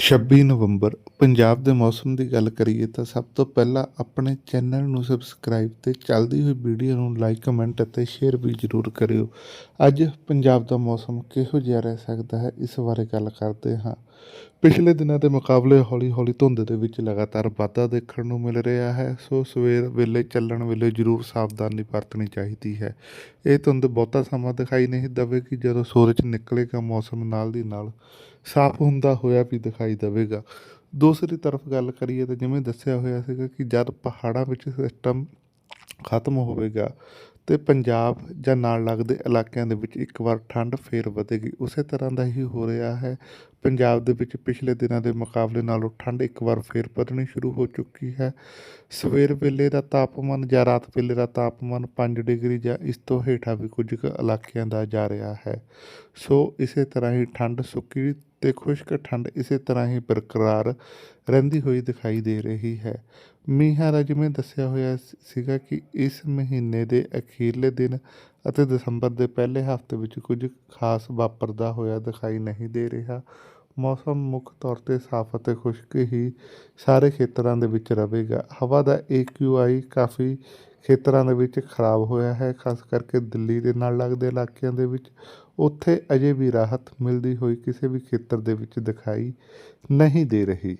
26 ਨਵੰਬਰ, ਪੰਜਾਬ ਦੇ ਮੌਸਮ ਦੀ ਗੱਲ ਕਰੀਏ ਤਾਂ ਸਭ ਤੋਂ ਪਹਿਲਾਂ ਆਪਣੇ ਚੈਨਲ ਨੂੰ ਸਬਸਕ੍ਰਾਈਬ ਤੇ ਚੱਲਦੀ ਹੋਈ ਵੀਡੀਓ ਨੂੰ ਲਾਈਕ ਕਮੈਂਟ ਅਤੇ ਸ਼ੇਅਰ ਵੀ ਜ਼ਰੂਰ ਕਰਿਓ। ਅੱਜ ਪੰਜਾਬ ਦਾ ਮੌਸਮ ਕਿਹੋ ਜਿਹਾ ਰਹਿ ਸਕਦਾ ਹੈ? ਇਸ ਬਾਰੇ ਗੱਲ ਕਰਦੇ ਹਾਂ। ਪਿਛਲੇ ਦਿਨਾਂ ਦੇ ਮੁਕਾਬਲੇ ਹੌਲੀ-ਹੌਲੀ ਧੁੰਦ ਦੇ ਵਿੱਚ ਲਗਾਤਾਰ ਵਾਧਾ ਦੇਖਣ ਨੂੰ ਮਿਲ ਰਿਹਾ ਹੈ, ਸੋ ਸਵੇਰ ਵੇਲੇ ਚੱਲਣ ਵੇਲੇ ਜ਼ਰੂਰ ਸਾਵਧਾਨੀ ਵਰਤਣੀ ਚਾਹੀਦੀ ਹੈ। ਇਹ ਧੁੰਦ ਬਹੁਤਾ ਸਮਾਂ ਦਿਖਾਈ ਨਹੀਂ ਦੇਵੇਗੀ ਜਦੋਂ ਸੂਰਜ ਨਿਕਲੇਗਾ ਮੌਸਮ ਨਾਲ ਦੀ ਨਾਲ। ਸਾਫ਼ ਹੁੰਦਾ ਹੋਇਆ ਵੀ ਦਿਖਾਈ ਦੇਵੇਗਾ। ਦੂਸਰੀ ਤਰਫ ਗੱਲ ਕਰੀਏ ਤਾਂ ਜਿਵੇਂ ਦੱਸਿਆ ਹੋਇਆ ਸੀਗਾ ਕਿ ਜਦ ਪਹਾੜਾਂ ਵਿੱਚ ਸਿਸਟਮ ਖਤਮ ਹੋਵੇਗਾ ਤੇ ਪੰਜਾਬ ਜਾਂ ਨਾਲ ਲੱਗਦੇ ਇਲਾਕਿਆਂ ਦੇ ਵਿੱਚ ਇੱਕ ਵਾਰ ਠੰਡ ਫੇਰ ਵਧੇਗੀ। ਉਸੇ ਤਰ੍ਹਾਂ ਦਾ ਹੀ ਹੋ ਰਿਹਾ ਹੈ। ਪੰਜਾਬ ਦੇ ਵਿੱਚ ਪਿਛਲੇ ਦਿਨਾਂ ਦੇ ਮੁਕਾਬਲੇ ਨਾਲੋਂ ਠੰਡ ਇੱਕ ਵਾਰ ਫੇਰ ਵਧਣੀ ਸ਼ੁਰੂ ਹੋ ਚੁੱਕੀ ਹੈ। ਸਵੇਰ ਵੇਲੇ ਦਾ ਤਾਪਮਾਨ ਜਾਂ ਰਾਤ ਵੇਲੇ ਦਾ ਤਾਪਮਾਨ 5 ਡਿਗਰੀ ਜਾਂ ਇਸ ਤੋਂ ਹੇਠਾਂ ਵੀ ਕੁਝ ਕੁ ਇਲਾਕਿਆਂ ਦਾ ਜਾ ਰਿਹਾ ਹੈ। ਸੋ ਇਸੇ ਤਰ੍ਹਾਂ ਹੀ ਠੰਡ ਸੁੱਕੀ ਤੇ ਖੁਸ਼ਕ ਠੰਡ ਇਸੇ ਤਰ੍ਹਾਂ ਹੀ ਬਰਕਰਾਰ ਰਹਿੰਦੀ ਹੋਈ ਦਿਖਾਈ ਦੇ ਰਹੀ ਹੈ। ਮੀਂਹਾਂ ਜਿਵੇਂ ਦੱਸਿਆ ਹੋਇਆ ਸੀਗਾ ਕਿ ਇਸ ਮਹੀਨੇ ਦੇ ਅਖੀਰਲੇ ਦਿਨ ਅਤੇ ਦਸੰਬਰ ਦੇ ਪਹਿਲੇ ਹਫ਼ਤੇ ਵਿੱਚ ਕੁਝ ਖਾਸ ਵਾਪਰਦਾ ਹੋਇਆ ਦਿਖਾਈ ਨਹੀਂ ਦੇ ਰਿਹਾ। ਮੌਸਮ ਮੁੱਖ ਤੌਰ ਤੇ ਸਾਫ਼ ਅਤੇ ਖੁਸ਼ਕ ਹੀ ਸਾਰੇ ਖੇਤਰਾਂ ਦੇ ਵਿੱਚ ਰਹੇਗਾ। ਹਵਾ ਦਾ AQI ਕਾਫੀ ਖੇਤਰਾਂ ਦੇ ਵਿੱਚ ਖਰਾਬ ਹੋਇਆ ਹੈ, ਖਾਸ ਕਰਕੇ ਦਿੱਲੀ ਦੇ ਨਾਲ ਲੱਗਦੇ ਇਲਾਕਿਆਂ ਦੇ ਵਿੱਚ। ਉੱਥੇ ਅਜੇ ਵੀ ਰਾਹਤ ਮਿਲਦੀ ਹੋਈ ਕਿਸੇ ਵੀ ਖੇਤਰ ਦੇ ਵਿੱਚ ਦਿਖਾਈ ਨਹੀਂ ਦੇ ਰਹੀ।